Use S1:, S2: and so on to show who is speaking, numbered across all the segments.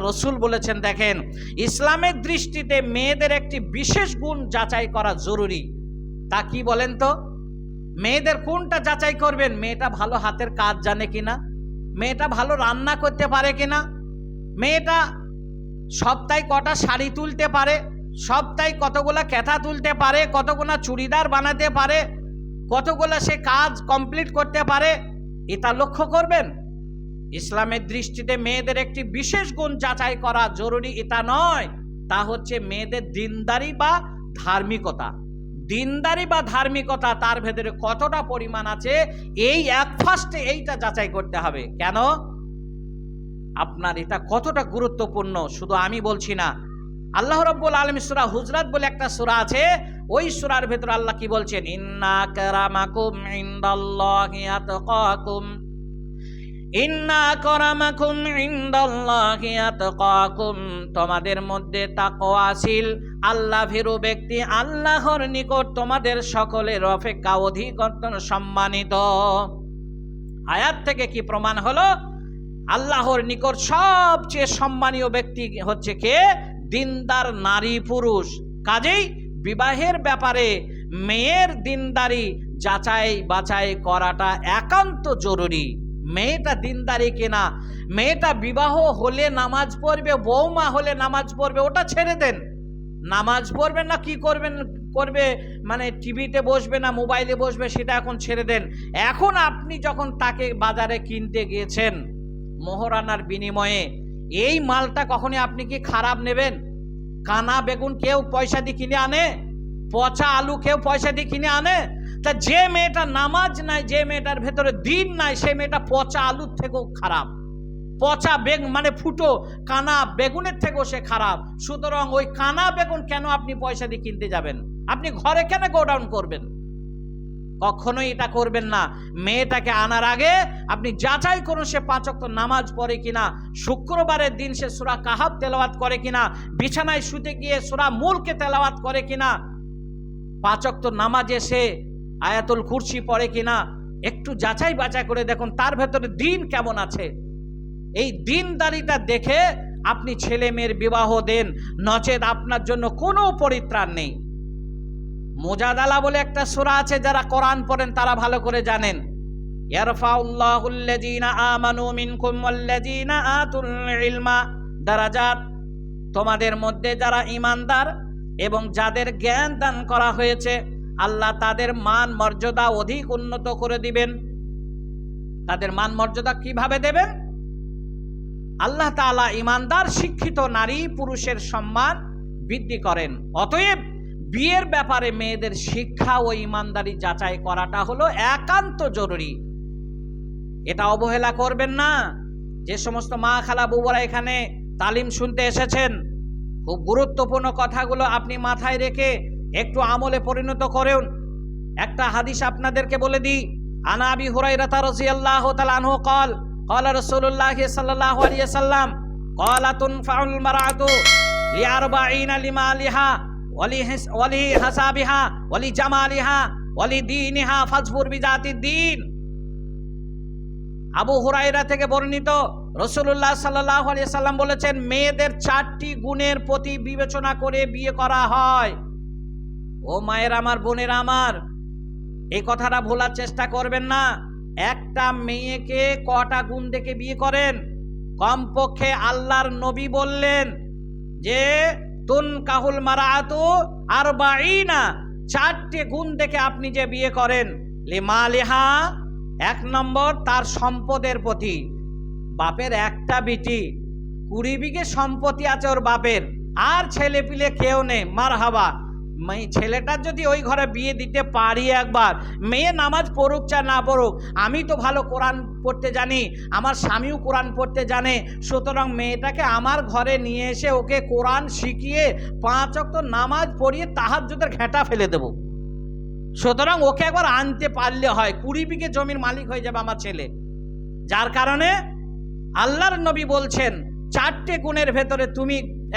S1: রসুল বলেছেন, দেখেন, ইসলামের দৃষ্টিতে মেয়েদের একটি বিশেষ গুণ যাচাই করা জরুরি। তা কি বলেন তো? মেয়েদের কোনটা যাচাই করবেন? মেয়েটা ভালো হাতের কাজ জানে কিনা? মেয়েটা ভালো রান্না করতে পারে কিনা? মেয়েটা সপ্তাহে কটা শাড়ি তুলতে পারে? সপ্তাহে কতগুলা ক্যাথা তুলতে পারে? কতগুলা চুড়িদার বানাতে পারে? কতগুলা সে কাজ কমপ্লিট করতে পারে? এটা লক্ষ্য করবেন? ইসলামের দৃষ্টিতে মেয়েদের একটি বিশেষ গুণ যাচাই করা জরুরি, এটা নয়। তা হচ্ছে মেয়েদের দিনদারি বা ধার্মিকতা। দিনদারি বা ধার্মিকতা তার ভেতরে কতটা পরিমাণ আছে, এই এক ফার্স্টে এইটা যাচাই করতে হবে। কেন? আপনার এটা কতটা গুরুত্বপূর্ণ, শুধু আমি বলছি না। আল্লাহ রব্বুল আলম সুরা হুজরাত বলে একটা সুরা আছে, ওই সুরার ভেতর আল্লাহ কি বলছেন? ইন্না কারামাকুম ইনদাল্লাহি আতকাকুম। তোমাদের মধ্যে তাকওয়াশীল আল্লাহ ভীরু ব্যক্তি, আল্লাহর নিকট তোমাদের সকলের অপেক্ষা অধিক সম্মানিত। আয়াত থেকে কি প্রমাণ হলো? আল্লাহর নিকট সবচেয়ে সম্মানীয় ব্যক্তি হচ্ছে কে? দিনদার নারী পুরুষ। কাজেই বিবাহের ব্যাপারে মেয়ের দিনদারি যাচাই বাছাই করাটা একান্ত জরুরি। মেয়েটা দিনদারি কিনা, মেয়েটা বিবাহ হলে নামাজ পড়বে বৌমা হলে নামাজ পড়বে, ওটা ছেড়ে দেন। নামাজ পড়বেন না, কি করবেন, করবে মানে টিভিতে বসবে না, মোবাইলে বসবে, সেটা এখন ছেড়ে দেন। এখন আপনি যখন তাকে বাজারে কিনতে গিয়েছেন, মোহরানার বিনিময়ে, এই মালটা কখনই আপনি কি খারাপ নেবেন? কানা বেগুন কেউ পয়সা দিয়ে কিনে আনে? পচা আলু কেউ পয়সা দিয়ে কিনে আনে? তা যে মেয়েটা নামাজ নাই, যে মেয়েটার ভেতরে দিন নাই, সে মেয়েটা পচা আলুর থেকেও খারাপ। পচা বেগ মানে ফুটো কানা বেগুনের থেকেও সে খারাপ। সুতরাং ওই কানা বেগুন কেন আপনি পয়সা দিয়ে কিনতে যাবেন? আপনি ঘরে কেন গোডাউন করবেন? কখনোই এটা করবেন না। মেয়েটাকে আনার আগে আপনি যাচাই করুন সে পাঁচক্ত নামাজ পড়ে কিনা, শুক্রবারের দিন সে সুরা কাহাব তেলাওয়াত করে কিনা, বিছানায় শুতে গিয়ে সুরা মূলকে তেলাওয়াত করে কিনা। পাঁচক্ত নামাজে সে আয়াতুল কুরসি পড়ে কিনা একটু যাচাই বাছাই করে দেখুন, তার ভেতরে দিন কেমন আছে? এই দিনদারিটা দেখে আপনি ছেলে মেয়ের বিবাহ দেন, নচেত আপনার জন্য কোনো পরিত্রাণ নেই। মোজাদালা বলে একটা সূরা আছে, যারা কোরআন পড়েন তারা ভালো করে জানেন। তোমাদের মধ্যে যারা ঈমানদার এবং যাদের জ্ঞান দান করা হয়েছে আল্লাহ তাদের মান মর্যাদা অধিক উন্নত করে দিবেন। তাদের মান মর্যাদা কীভাবে দেবেন? আল্লাহ তাআলা ঈমানদার, শিক্ষিত নারী, পুরুষের সম্মান বৃদ্ধি করেন। অতএব বিয়ের ব্যাপারে মেয়েদের শিক্ষা ও ইমানদারি যাচাই করাটা হলো একান্ত জরুরি। এটা অবহেলা করবেন না। যে সমস্ত মা খালা বউরা এখানে তালিম শুনতে এসেছেন, খুব গুরুত্বপূর্ণ কথাগুলো আপনি মাথায় রেখে একটু আমলে পরিণত করেন। একটা হাদিস আপনাদেরকে বলে দিই। আনা আবি হুরাই রাতা রসি আল্লাহ তালানহ কল কল রসুল্লাহ সাল্লাহ আলিয়া সাল্লাম কলাতুন ফাউল মারাতু লিয়ারবাইন লিমা লিহা ওয়ালি অলি হাসাবিহা অলি জামা ওয়ালি অলি ওয়ালি দিনহা ফাজফুর বিজাতি দিন। আবু হুরাইরা থেকে বর্ণিত রসুল্লাহ সাল্লাহ আলিয়া সাল্লাম বলেছেন, মেয়েদের চারটি গুণের প্রতি বিবেচনা করে বিয়ে করা হয়। ও মায়ের আমার, বোনের আমার এই কথাটা ভোলার চেষ্টা করবেন না। একটা মেয়েকে কটা গুণ দেখে বিয়ে করেন? কমপক্ষে আল্লাহর নবী বললেন যে, তুন কাহুল মারাতু আর না চারটে গুণ দেখে আপনি যে বিয়ে করেন। লিমালিহা এক নম্বর তার সম্পদের প্রতি। বাপের একটা বিটি, কুড়ি বিঘে সম্পত্তি আছে ওর বাপের। আর ছেলে পিলে কেউ নেই। মার হাবা মেয়ে ছেলেটার যদি ওই ঘরে বিয়ে দিতে পারি একবার, মেয়ে নামাজ পড়ুক চা না পড়ুক, আমি তো ভালো কোরআন পড়তে জানি, আমার স্বামীও কোরআন পড়তে জানে, সুতরাং মেয়েটাকে আমার ঘরে নিয়ে এসে ওকে কোরআন শিখিয়ে পাঁচ অক্ত নামাজ পড়িয়ে তাহার যুদ্ধের ঘেঁটা ফেলে দেবো। সুতরাং ওকে একবার আনতে পারলে হয়, কুড়ি বিঘে জমির মালিক হয়ে যাবে আমার ছেলে। যার কারণে আল্লাহর নবী বলছেন, চারটে গুণের ভেতরে তুমি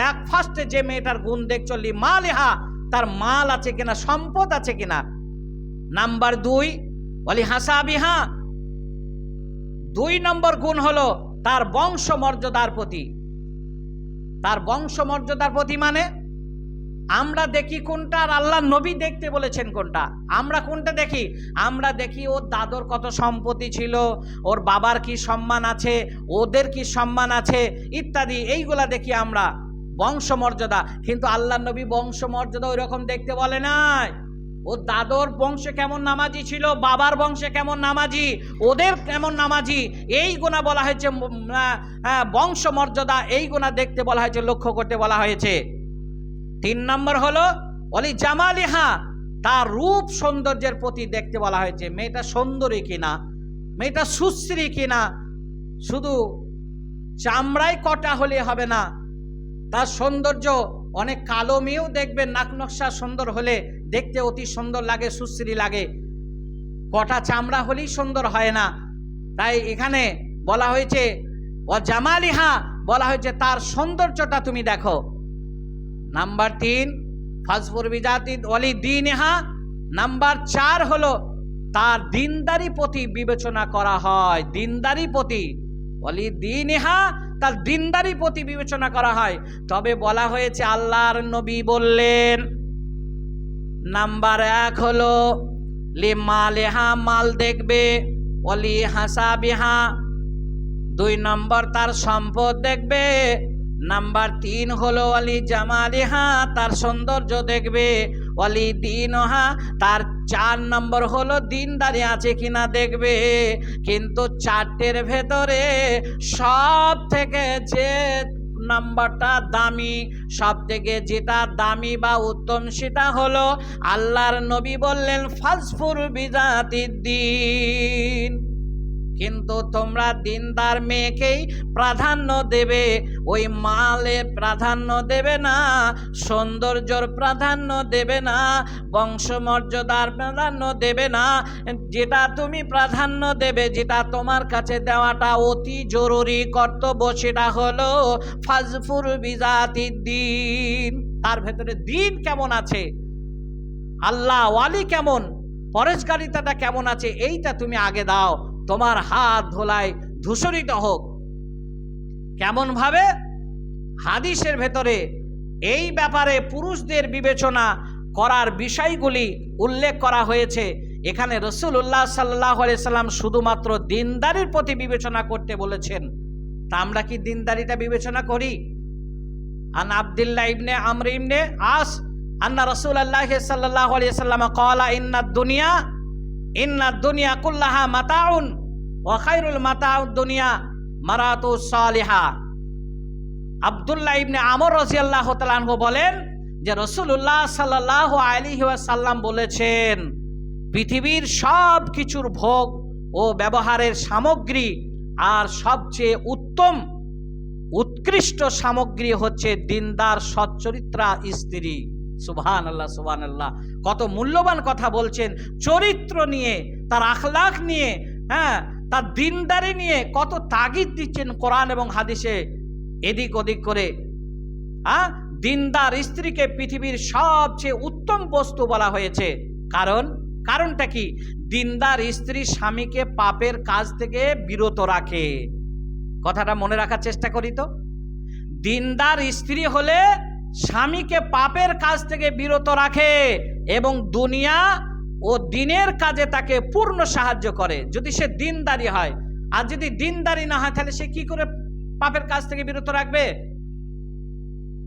S1: এক ফার্স্টে যে মেয়েটার গুণ দেখছ মালিহা তার মাল আছে কিনা, সম্পদ আছে কিনা? নাম্বার দুই, বলি হাসাবিহা দুই নম্বর গুণ হলো তার বংশ মর্যাদার প্রতি। তার বংশমর্যাদার প্রতি মানে আমরা দেখি কোনটা আর আল্লাহ নবী দেখতে বলেছেন কোনটা। আমরা কোনটা দেখি? আমরা দেখি ওর দাদর কত সম্পত্তি ছিল, ওর বাবার কি সম্মান আছে, ওদের কি সম্মান আছে, ইত্যাদি। এইগুলা দেখি আমরা। বংশমর্যাদা। কিন্তু আল্লাহ নবী বংশমর্যাদা ওই রকম দেখতে বলে নাই। ও দাদর বংশে কেমন নামাজি ছিল, বাবার বংশে কেমন নামাজি, ওদের কেমন নামাজি, এই গোনা বলা হয়েছে বংশমর্যাদা, এই গোনা দেখতে বলা হয়েছে, লক্ষ্য করতে বলা হয়েছে। তিন নম্বর হলো, অলি জামালিহা, তার রূপ সৌন্দর্যের প্রতি দেখতে বলা হয়েছে, মেয়েটা সুন্দরী কিনা, মেয়েটা সুশ্রী কিনা, শুধু চামড়ায় কটা হলে হবে না তার সৌন্দর্য অনেক কালো মেয়েও দেখবেন। নাক নকশা সুন্দর হলে দেখতে অতি সুন্দর লাগে, সুশ্রী লাগে। কটা চামড়া হলেই সুন্দর হয় না। তাই এখানে বলা হয়েছে ও জামালিহা বলা হয়েছে, তার সৌন্দর্যটা তুমি দেখো। নাম্বার তিন, ফাজফুর বিজাতি অলি দিন দিনহা নাম্বার চার হলো, তার দিনদারি প্রতি বিবেচনা করা হয়। দিনদারি প্রতি অলি দিনহা তার দিনদারি প্রতি বিবেচনা করা হয়। তবে বলা হয়েছে, আল্লাহর নবী বললেন, নাম্বার এক হলো, লে মালেহা, মাল দেখবে অলি হাসা বিহা দুই নম্বর, তার সম্পদ দেখবে। নাম্বার তিন হলো অলি জামালিহা, তার সৌন্দর্য দেখবে। অলি দিনহা, তার চার নম্বর হলো দিনদারি আছে কিনা দেখবে, কিন্তু চারটের ভেতরে সব থেকে যে নাম্বারটা দামি সব থেকে যেটা দামি বা উত্তম সেটা হলো আল্লাহর নবী বললেন, ফাজফুর বিজাতির দিন। কিন্তু তোমরা দিনদার মেয়েকেই প্রাধান্য দেবে ওই মালে প্রাধান্য দেবে না, সৌন্দর্যর প্রাধান্য দেবে না, বংশমর্যাদার প্রাধান্য দেবে না। যেটা তুমি প্রাধান্য দেবে, যেটা তোমার কাছে দেওয়াটা অতি জরুরি কর্তব্য, সেটা হলো ফাজফুর বিজাতির দিন। তার ভেতরে দিন কেমন আছে? আল্লাহ ওয়ালি কেমন? পরেশকারিতাটা কেমন আছে? এইটা তুমি আগে দাও। তোমার হাত ধোলায় ধূসরিত হোক। কেমন ভাবে হাদিসের ভেতরে এই ব্যাপারে পুরুষদের বিবেচনা করার বিষয়গুলি উল্লেখ করা হয়েছে। এখানে রসুল্লাহ সাল্লাহ সাল্লাম শুধুমাত্র দিনদারির প্রতি বিবেচনা করতে বলেছেন। তা আমরা কি দিনদারিটা বিবেচনা করি? আন আবদুল্লাহ ইবনে আমর ইবনে আস, আন্না রসুল্লাহ সাল্লাহ সাল্লাম কলা ইন্না দুনিয়া ইন্না দুনিয়া কুল্লাহা মাতাউন ও খাইরুল মাতাউন দুনিয়া। মারাতু সালিহা। আবদুল্লাহ ইবনে আমর রাজিয়াল্লাহ তালানহু বলেন যে রসুল্লাহ সাল্লাহ আলী সাল্লাম বলেছেন, পৃথিবীর সব কিছুর ভোগ ও ব্যবহারের সামগ্রী আর সবচেয়ে উত্তম, উৎকৃষ্ট সামগ্রী হচ্ছে দিনদার, সচ্চরিত্রা স্ত্রী। সুবহান আল্লাহ সুবহান আল্লাহ কত মূল্যবান কথা বলছেন। চরিত্র নিয়ে, তার আখলাখ নিয়ে হ্যাঁ তার দিনদারি নিয়ে কত তাগিদ দিচ্ছেন কোরআন এবং হাদিসে। এদিক ওদিক করে হ্যাঁ দিনদার স্ত্রীকে পৃথিবীর সবচেয়ে উত্তম বস্তু বলা হয়েছে। কারণ? কারণটা কি? দিনদার স্ত্রী স্বামীকে পাপের কাজ থেকে বিরত রাখে। কথাটা মনে রাখার চেষ্টা করি তো। দিনদার স্ত্রী হলে স্বামীকে পাপের কাজ থেকে বিরত রাখে এবং দুনিয়া ও দিনের কাজে তাকে পূর্ণ সাহায্য করে। যদি সে দিনদারি হয়, আর যদি দিনদারি না হয়, তাহলে সে কি করে পাপের কাজ থেকে বিরত রাখবে?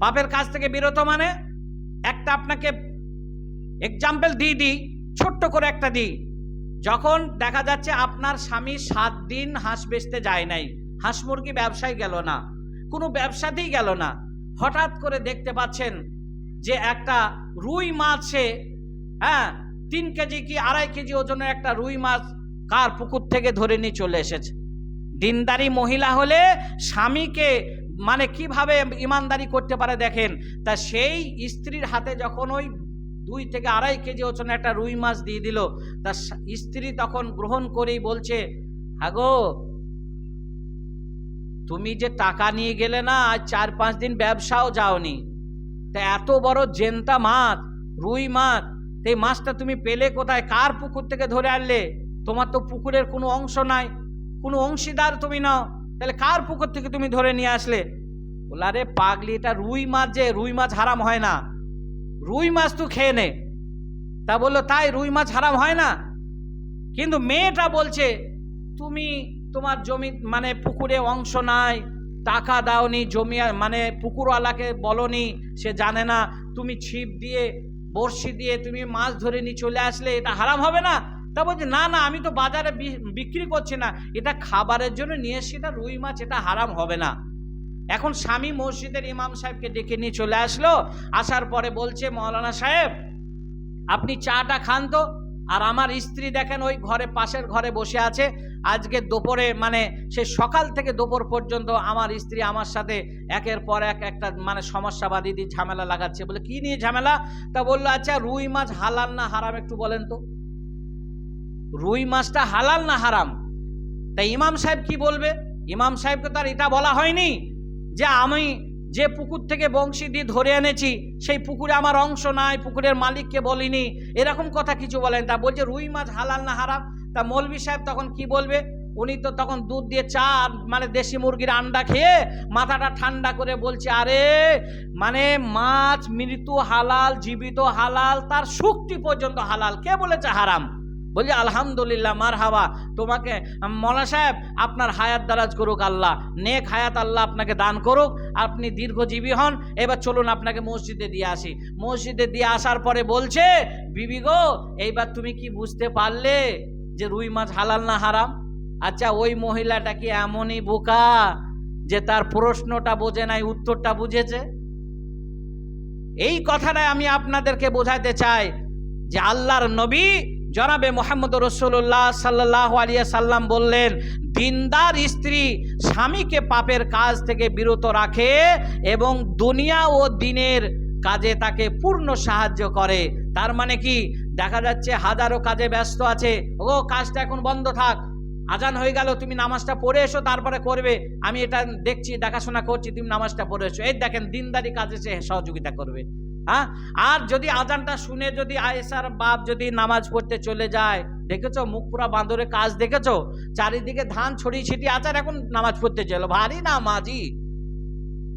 S1: পাপের কাজ থেকে বিরত মানে একটা আপনাকে এক্সাম্পল দিই দিই, ছোট্ট করে একটা দিই। যখন দেখা যাচ্ছে আপনার স্বামী সাত দিন হাঁস বেচতে যায় নাই, হাঁস মুরগি ব্যবসায় গেল না, কোনো ব্যবসাতেই গেল না, হঠাৎ করে দেখতে পাচ্ছেন যে একটা রুই মাছে হ্যাঁ তিন কেজি কি আড়াই কেজি ওজনের একটা রুই মাছ কার পুকুর থেকে ধরে নিয়ে চলে এসেছে? দিনদারি মহিলা হলে স্বামীকে মানে কীভাবে ইমানদারি করতে পারে দেখেন? তা সেই স্ত্রীর হাতে যখন ওই দুই থেকে আড়াই কেজি ওজনে একটা রুই মাছ দিয়ে দিল, তা স্ত্রী তখন গ্রহণ করেই বলছে, হাগো, তুমি যে টাকা নিয়ে গেলে না, আজ চার পাঁচ দিন ব্যবসাও যাওনি। তা এত বড় জেন্তা মাছ, রুই মাছ এই মাছটা তুমি পেলে কোথায়? কার পুকুর থেকে ধরে আনলে? তোমার তো পুকুরের কোনো অংশ নাই। কোনো অংশীদার তুমি নাও। তাহলে কার পুকুর থেকে তুমি ধরে নিয়ে আসলে? আরে পাগলি, এটা রুই মাছ যে, রুই মাছ হারাম হয় না। রুই মাছ তো খেয়ে নে। তা বলল, তাই রুই মাছ হারাম হয় না? কিন্তু মেয়েটা বলছে, তুমি তোমার জমি মানে পুকুরে অংশ নাই, টাকা দাওনি, জমি মানে পুকুরওয়ালাকে বলনি, সে জানে না। তুমি ছিপ দিয়ে বড়শি দিয়ে তুমি মাছ ধরে নিয়ে চলে আসলে এটা হারাম হবে না? তা বলছে, না না, আমি তো বাজারে বিক্রি করছি না। এটা খাবারের জন্য নিয়ে এসছি, এটা রুই মাছ, এটা হারাম হবে না। এখন স্বামী মসজিদের ইমাম সাহেবকে ডেকে নিয়ে চলে আসলো। আসার পরে বলছে, মৌলানা সাহেব, আপনি চাটা খান তো। আর আমার স্ত্রী দেখেন ওই ঘরে, পাশের ঘরে বসে আছে। আজকে দুপুরে মানে সে সকাল থেকে দুপুর পর্যন্ত আমার স্ত্রী আমার সাথে একের পর এক একটা মানে সমস্যা বা দিদি ঝামেলা লাগাচ্ছে বলে, কি নিয়ে ঝামেলা? তা বলল আচ্ছা রুই মাছ হালাল না হারাম একটু বলেন তো। রুই মাছটা হালাল না হারাম? তাই ইমাম সাহেব কি বলবে? ইমাম সাহেবকে তো আর এটা বলা হয়নি যে আমি যে পুকুর থেকে বংশী দিয়ে ধরে এনেছি, সেই পুকুরে আমার অংশ নাই, পুকুরের মালিককে বলিনি। এরকম কথা কিছু বলেন। তা বলছে, রুই মাছ হালাল না হারাম? তা মৌলবি সাহেব তখন কি বলবে? উনি তো তখন দুধ দিয়ে চা মানে দেশি মুরগির আন্ডা খেয়ে মাথাটা ঠান্ডা করে বলছে, আরে মানে মাছ মৃত্যু হালাল, জীবিত হালাল, তার শুক্তি পর্যন্ত হালাল। কে বলেছে হারাম? বলছে, আলহামদুলিল্লাহ মার হাওয়া তোমাকে মলা সাহেব, আপনার হায়াত দারাজ করুক আল্লাহ। নেক হায়াত আল্লাহ আপনাকে দান করুক। আপনি দীর্ঘজীবী হন। এবার চলুন আপনাকে মসজিদে দিয়ে আসি। মসজিদে দিয়ে আসার পরে বলছে, বিবি গো, এইবার তুমি কি বুঝতে পারলে যে রুই মাছ হালাল না হারাম? আচ্ছা ওই মহিলাটা কি এমনই বোকা যে তার প্রশ্নটা বোঝে নাই, উত্তরটা বুঝেছে? এই কথাটাই আমি আপনাদেরকে বোঝাতে চাই যে আল্লাহর নবী জনাবে মোহাম্মদ রসুল্লাহ সাল্লাহ আলিয়া সাল্লাম বললেন, দিনদার স্ত্রী স্বামীকে পাপের কাজ থেকে বিরত রাখে এবং দুনিয়া ও দিনের কাজে তাকে পূর্ণ সাহায্য করে। তার মানে কি? দেখা যাচ্ছে হাজারো কাজে ব্যস্ত আছে। ও কাজটা এখন বন্ধ থাক। আজান হয়ে গেল, তুমি নামাজটা পড়ে এসো, তারপরে করবে। আমি এটা দেখছি, দেখাশোনা করছি, তুমি নামাজটা পড়ে এসো। এই দেখেন, দিনদারি কাজে সে সহযোগিতা করবে। হ্যাঁ? আর যদি আজানটা শুনে যদি আয়েসার বাপ যদি নামাজ পড়তে চলে যায়, দেখেছ? মুখ পুরা বাঁদরে কাজ দেখেছ? চারিদিকে ধান ছড়িয়ে ছিটিয়ে আচার, এখন নামাজ পড়তে চলো ভারী নামাজি।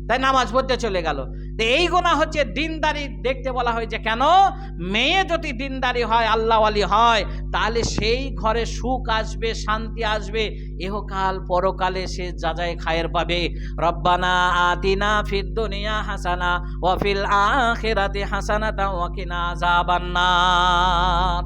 S1: তাই নামাজ পড়তে চলে গেল। তো এই গোনা হচ্ছে দিনদারি। দেখতে বলা হয়েছে কেন? মেয়ে যদি দিনদারি হয় আল্লাহ আল্লাহওয়ালি হয়, তাহলে সেই ঘরে সুখ আসবে, শান্তি আসবে। এহকাল পরকালে সে যাজায় খায়ের পাবে। রব্বানা আতিনা ফিদ দুনিয়া হাসানা ওয়াফিল আখিরাতি হাসানাতা ওয়া কিনা আযাবান্নার।